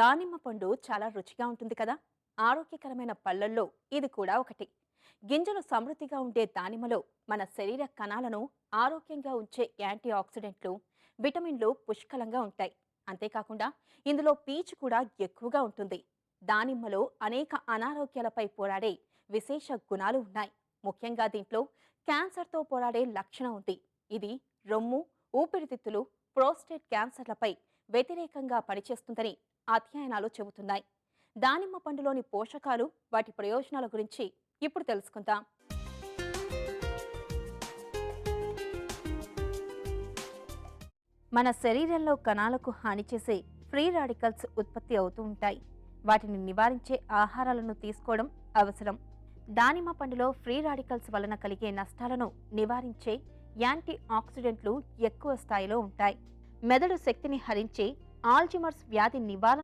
దానిమ్మ పండు చాలా రుచిగా ఉంటుంది కదా? ఆరోగ్యకరమైన పళ్ళల్లో ఇది కూడా ఒకటి. గింజలు సమృద్ధిగా ఉండే దానిమ్మలో మన శరీర కణాలను ఆరోగ్యంగా ఉంచే యాంటీ ఆక్సిడెంట్లు విటమిన్లు పుష్కలంగా ఉంటాయి. అంతేకాకుండా ఇందులో పీచు కూడా ఎక్కువగా ఉంటుంది. దానిమ్మలో అనేక అనారోగ్యాలపై పోరాడే విశేష గుణాలు ఉన్నాయి. ముఖ్యంగా దీంట్లో క్యాన్సర్తో పోరాడే లక్షణం ఉంది. ఇది రొమ్ము ఊపిరితిత్తులు ప్రోస్టేట్ క్యాన్సర్లపై వ్యతిరేకంగా పనిచేస్తుందని అధ్యయనాలు చెబుతున్నాయి. దానిమ్మ పండులోని పోషకాలు వాటి ప్రయోజనాల గురించి ఇప్పుడు తెలుసుకుందాం. మన శరీరంలో కణాలకు హాని చేసే ఫ్రీ రాడికల్స్ ఉత్పత్తి అవుతూ ఉంటాయి. వాటిని నివారించే ఆహారాలను తీసుకోవడం అవసరం. దానిమ్మ పండులో ఫ్రీ రాడికల్స్ వలన కలిగే నష్టాలను నివారించే యాంటీ ఆక్సిడెంట్లు ఎక్కువ స్థాయిలో ఉంటాయి. మెదడు శక్తిని హరించే ఆల్జిమర్స్ వ్యాధి నివారణ